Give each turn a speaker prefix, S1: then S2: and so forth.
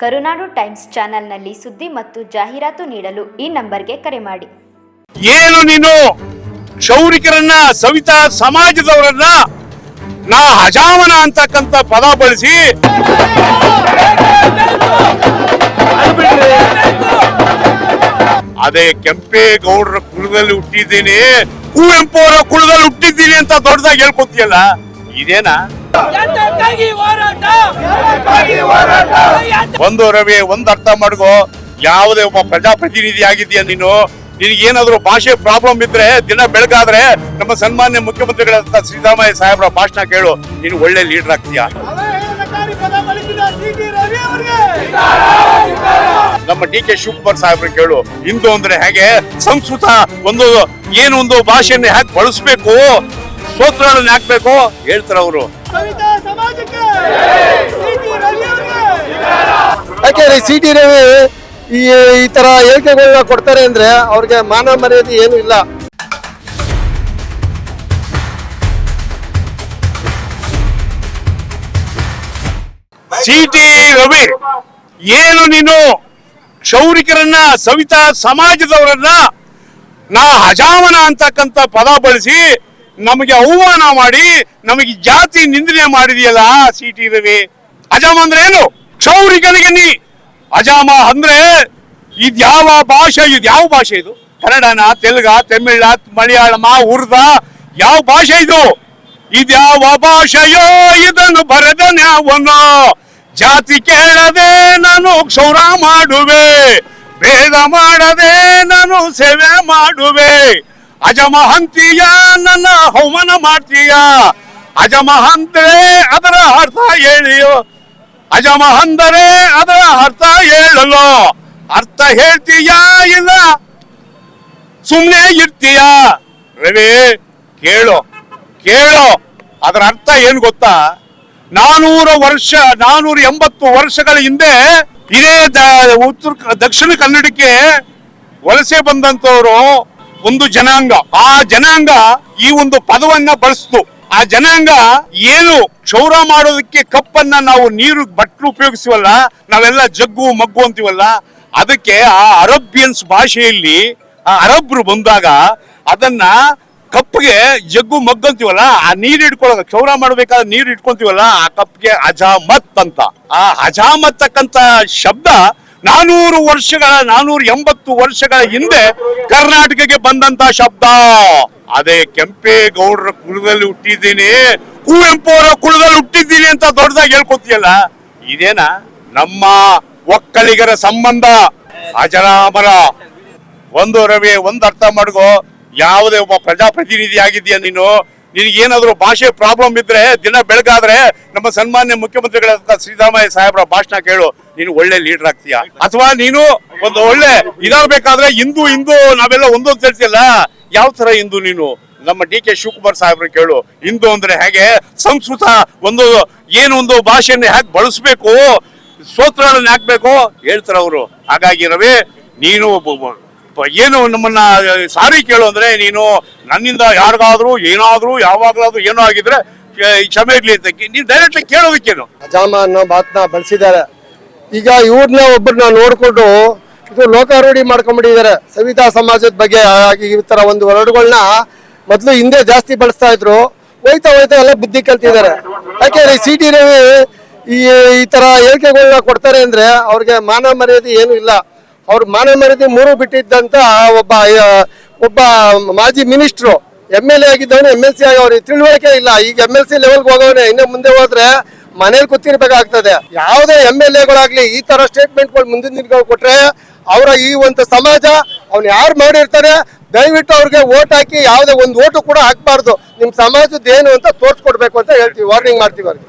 S1: ಕರುನಾಡು times ಚಾನೆಲ್ನಲ್ಲಿ ಸುದ್ದಿ ಮತ್ತು ಜಾಹೀರಾತು ನೀಡಲು ಈ ನಂಬರ್ಗೆ ಕರೆ ಮಾಡಿ.
S2: ಏನು ನೀನು? ಕ್ಷೌರಿಕರನ್ನ, ಸವಿತಾ ಸಮಾಜದವರನ್ನ ನಾ ಹಜಾಮನ ಅಂತಕ್ಕಂತ ಪದ ಬಳಸಿ? ಅದೇ ಕೆಂಪೇಗೌಡರ ಕುಳದಲ್ಲಿ ಹುಟ್ಟಿದ್ದೀನಿ, ಕುವೆಂಪು ಅವರ ಕುಳದಲ್ಲಿ ಹುಟ್ಟಿದ್ದೀನಿ ಅಂತ ದೊಡ್ಡದಾಗಿ ಹೇಳ್ಕೊತೀಯಲ್ಲ ಇದೇನಾ? ಒಂದು ರವಿ ಒಂದ್ ಅರ್ಥ ಮಾಡ್ಕೋ. ಯಾವುದೇ ಒಬ್ಬ ಪ್ರಜಾಪ್ರತಿನಿಧಿ ಆಗಿದ್ಯಾ ನೀನು? ನಿನಗೇನಾದ್ರೂ ಭಾಷೆ ಪ್ರಾಬ್ಲಮ್ ಇದ್ರೆ ದಿನ ಬೆಳಗಾದ್ರೆ ನಮ್ಮ ಸನ್ಮಾನ್ಯ ಮುಖ್ಯಮಂತ್ರಿಗಳಂತ ಸಿದ್ದರಾಮಯ್ಯ ಸಾಹೇಬ್ರ ಭಾಷಣ ಕೇಳು. ನೀನು ಒಳ್ಳೆ ಲೀಡರ್ ಆಗ್ತೀಯಾ. ನಮ್ಮ ಡಿ ಕೆ ಶಿವಕುಮಾರ್ ಸಾಹೇಬ್ರ ಕೇಳು. ಹಿಂದೂ ಅಂದ್ರೆ ಹೇಗೆ? ಸಂಸ್ಕೃತ ಒಂದು ಏನು ಒಂದು ಭಾಷೆಯನ್ನು ಹೇಗೆ ಬಳಸ್ಬೇಕು? ಸ್ತೋತ್ರಗಳನ್ನು ಹಾಕ್ಬೇಕು? ಹೇಳ್ತಾರ ಅವರು.
S3: ಯಾಕೆಂದ್ರೆ ಸಿ ಟಿ ರವಿ ಈ ಈ ತರ ಹೇಳಿಕೆಗಳನ್ನ ಕೊಡ್ತಾರೆ ಅಂದ್ರೆ ಅವ್ರಿಗೆ ಮಾನ ಮರ್ಯಾದೆ ಏನು ಇಲ್ಲ.
S2: ಸಿ ಟಿ ರವಿ ಏನು ನೀನು ಕ್ಷೌರಿಕರನ್ನ ಸವಿತಾ ಸಮಾಜದವರನ್ನ ನಾ ಹಜಾಮನ ಅಂತಕ್ಕಂತ ಪದ ಬಳಸಿ ನಮಗೆ ಅವಮಾನ ಮಾಡಿ, ನಮಗೆ ಜಾತಿ ನಿಂದನೆ ಮಾಡಿದೆಯಲ್ಲ ಸಿ ಟಿ ರವಿ? ಅಜಾಮ ಅಂದ್ರೆ ಏನು? ಕ್ಷೌರಿಕನಿಗೆ ನೀ ಅಜಾಮ ಅಂದ್ರೆ ಇದ್ಯಾವ ಭಾಷೆ ಇದು ಯಾವ ಭಾಷೆ ಇದು? ಕನ್ನಡನ, ತೆಲುಗ ತಮಿಳ ಮಲಯಾಳಮ, ಉರ್ದ, ಯಾವ ಭಾಷೆ ಇದು? ಇದ್ಯಾವ ಭಾಷೆಯೋ ಇದನ್ನು ಬರೆದನ್ಯಾವನೋ ಜಾತಿ ಕೇಳದೆ ನಾನು ಕ್ಷೌರ ಮಾಡುವೆ, ಭೇದ ಮಾಡದೆ ನಾನು ಸೇವೆ ಮಾಡುವೆ. ಅಜಮ ಹಂತೀಯ ನನ್ನ ಅವಮಾನ ಮಾಡ್ತೀಯ? ಅಜಮ ಅಂದ್ರೆ ಅರ್ಥ ಹೇಳಿಯೋ? ಅಜಮ ಅಂದರೆ ಅರ್ಥ ಹೇಳಲು? ಅರ್ಥ ಹೇಳ್ತೀಯಾ ಇಲ್ಲ? ಸುಮ್ಮನೆ ಇರ್ತೀಯ? ರವಿ, ಕೇಳೋ ಕೇಳೋ. ಅದರ ಅರ್ಥ ಏನ್ ಗೊತ್ತಾ? ನಾನೂರು ವರ್ಷ, ನಾನೂರ ಎಂಬತ್ತು ವರ್ಷಗಳ ಹಿಂದೆ ಇದೇ ಉತ್ತರ ದಕ್ಷಿಣ ಕನ್ನಡಕ್ಕೆ ವಲಸೆ ಬಂದಂತವರು ಒಂದು ಜನಾಂಗ. ಆ ಜನಾಂಗ ಈ ಒಂದು ಪದವನ್ನ ಬಳಸ್ತು. ಆ ಜನಾಂಗ ಏನು ಕ್ಷೌರ ಮಾಡೋದಕ್ಕೆ ಕಪ್ಪನ್ನ ನಾವು ನೀರು ಬಟ್ಲು ಉಪಯೋಗಿಸುವಲ್ಲ, ನಾವೆಲ್ಲ ಜಗ್ಗು ಮಗ್ಗು ಅಂತೀವಲ್ಲ, ಅದಕ್ಕೆ ಆ ಅರಬಿಯನ್ಸ್ ಭಾಷೆಯಲ್ಲಿ ಆ ಅರಬ್ರು ಬಂದಾಗ ಅದನ್ನ ಕಪ್ಗೆ ಜಗ್ಗು ಮಗ್ಗು ಅಂತೀವಲ್ಲ, ಆ ನೀರ್ ಇಟ್ಕೊಳ್ಳೋದು ಕ್ಷೌರ ಮಾಡ್ಬೇಕಾದ ನೀರ್ ಇಟ್ಕೊಂತೀವಲ್ಲ ಆ ಕಪ್ಗೆ ಅಜಾಮತ್ ಅಂತ. ಆ ಅಜಾಮತ್ ಅಂತಕ್ಕಂತ ಶಬ್ದ ನಾನೂರು ವರ್ಷಗಳ, ನಾನೂರ ಎಂಬತ್ತು ವರ್ಷಗಳ ಹಿಂದೆ ಕರ್ನಾಟಕಕ್ಕೆ ಬಂದಂತ ಶಬ್ದ. ಅದೇ ಕೆಂಪೇಗೌಡರ ಕುಳದಲ್ಲಿ ಹುಟ್ಟಿದ್ದೀನಿ ಕುವೆಂಪು ಅವರ ಕುಳದಲ್ಲಿ ಹುಟ್ಟಿದ್ದೀನಿ ಅಂತ ದೊಡ್ಡದಾಗಿ ಹೇಳ್ಕೊತೀಯಲ್ಲ ಇದೇನ? ನಮ್ಮ ಒಕ್ಕಲಿಗರ ಸಂಬಂಧ. ಅಜರಾಮರ ಒಂದು ರವಿ, ಒಂದು ಅರ್ಥ ಮಾಡ್ಕೋ. ಯಾವುದೇ ಒಬ್ಬ ಪ್ರಜಾಪ್ರತಿನಿಧಿ ಆಗಿದ್ಯಾ ನೀನು? ನಿನಗೇನಾದ್ರೂ ಭಾಷೆ ಪ್ರಾಬ್ಲಮ್ ಇದ್ರೆ, ದಿನ ಬೆಳಗಾದ್ರೆ ನಮ್ಮ ಸನ್ಮಾನ್ಯ ಮುಖ್ಯಮಂತ್ರಿಗಳಂತ ಸಿದ್ದರಾಮಯ್ಯ ಸಾಹೇಬ್ರ ಭಾಷಣ ಕೇಳು. ನೀನು ಒಳ್ಳೆ ಲೀಡರ್ ಆಗ್ತೀಯಾ? ಅಥವಾ ನೀನು ಒಂದು ಒಳ್ಳೆ ಇದಾಗಬೇಕಾದ್ರೆ ಹಿಂದೂ ಹಿಂದೂ, ನಾವೆಲ್ಲ ಒಂದೊಂದು ಹೇಳ್ತಿಯಲ್ಲ ಯಾವ ತರ ಹಿಂದೂ ನೀನು? ನಮ್ಮ ಡಿ ಕೆ ಶಿವಕುಮಾರ್ ಸಾಹೇಬ್ರ ಕೇಳು. ಹಿಂದೂ ಅಂದ್ರೆ ಹೇಗೆ? ಸಂಸ್ಕೃತ ಒಂದು, ಏನು ಒಂದು ಭಾಷೆಯನ್ನು ಹೇಗೆ ಬಳಸ್ಬೇಕು? ಸ್ತೋತ್ರಗಳನ್ನು ಹಾಕ್ಬೇಕು? ಹೇಳ್ತಾರೆ ಅವರು. ಹಾಗಾಗಿ ರವಿ, ನೀನು ಒಬ್ಬ- ಏನು ನಮ್ಮನ್ನ ಸಾರಿ ಕೇಳು ಅಂದ್ರೆ ನೀನು ನನ್ನಿಂದ ಯಾರಿಗಾದ್ರೂ, ಏನಾದ್ರೂ, ಯಾವಾಗ್ಲಾದ್ರೂ ಏನೋ ಆಗಿದ್ರೆ ಕ್ಷಮೆ ಇರ್ಲಿ ಅಂತ ನೀನು ಡೈರೆಕ್ಟ್ಲಿ ಡೈರೆಕ್ಟ್ ಕೇಳೋದಕ್ಕೇನು?
S3: ಅಜಾಮ ಅನ್ನೋ ಮಾತನ್ನ ಬಳಸಿದ್ದಾರೆ. ಈಗ ಇವ್ರನ್ನ ಒಬ್ಬರನ್ನ ನೋಡ್ಕೊಂಡು ಇದು ಲೋಕಾರೂಢಿ ಮಾಡ್ಕೊಂಡ್ಬಿಟ್ಟಿದ್ದಾರೆ ಸವಿತಾ ಸಮಾಜದ ಬಗ್ಗೆ ಈ ತರ ಒಂದು ವರ್ಡ್ಗಳನ್ನ ಮೊದಲು ಹಿಂದೆ ಜಾಸ್ತಿ ಬಳಸ್ತಾ ಇದ್ರು. ಹೋಯ್ತಾ ಹೋಯ್ತಾ ಎಲ್ಲ ಬುದ್ಧಿ ಕಲ್ತಿದ್ದಾರೆ. ಯಾಕೆಂದ್ರೆ ಸಿ ಟಿ ರವಿ ಈ ಈ ತರ ಹೇಳಿಕೆಗಳನ್ನ ಕೊಡ್ತಾರೆ ಅಂದ್ರೆ ಅವ್ರಿಗೆ ಮಾನ ಮರ್ಯಾದೆ ಏನು ಇಲ್ಲ. ಅವ್ರ ಮಾನ ಮರ್ಯಾದೆ ಮೂರು ಬಿಟ್ಟಿದ್ದಂತ ಒಬ್ಬ ಒಬ್ಬ ಮಾಜಿ ಮಿನಿಸ್ಟ್ರು, ಎಂ ಎಲ್ ಎ ಆಗಿದ್ದವನು ಎಂ ಎಲ್ ಸಿ ಆಗವ್ರಿ ತಿಳುವಳಿಕೆ ಇಲ್ಲ. ಈಗ ಎಂ ಎಲ್ ಸಿ ಲೆವೆಲ್ಗೆ ಹೋಗವನೆ ಇನ್ನು ಮುಂದೆ ಹೋದ್ರೆ ಮನೇಲಿ ಕೂತಿರ್ಬೇಕಾಗ್ತದೆ. ಯಾವುದೇ ಎಂ ಎಲ್ ಎಗಳಾಗ್ಲಿ ಈ ತರ ಸ್ಟೇಟ್ಮೆಂಟ್ಗಳು ಮುಂದಿನ ದಿನಗಳು ಕೊಟ್ರೆ ಅವರ ಈ ಒಂದು ಸಮಾಜ, ಅವ್ನು ಯಾರು ಮಾಡಿರ್ತಾರೆ ದಯವಿಟ್ಟು ಅವ್ರಿಗೆ ಓಟ್ ಹಾಕಿ, ಯಾವುದೇ ಒಂದು ಓಟು ಕೂಡ ಹಾಕ್ಬಾರ್ದು. ನಿಮ್ಮ ಸಮಾಜದ ಏನು ಅಂತ ತೋರಿಸ್ಕೊಡ್ಬೇಕು ಅಂತ ಹೇಳ್ತೀವಿ. ವಾರ್ನಿಂಗ್ ಮಾಡ್ತೀವಿ ಅವ್ರಿಗೆ.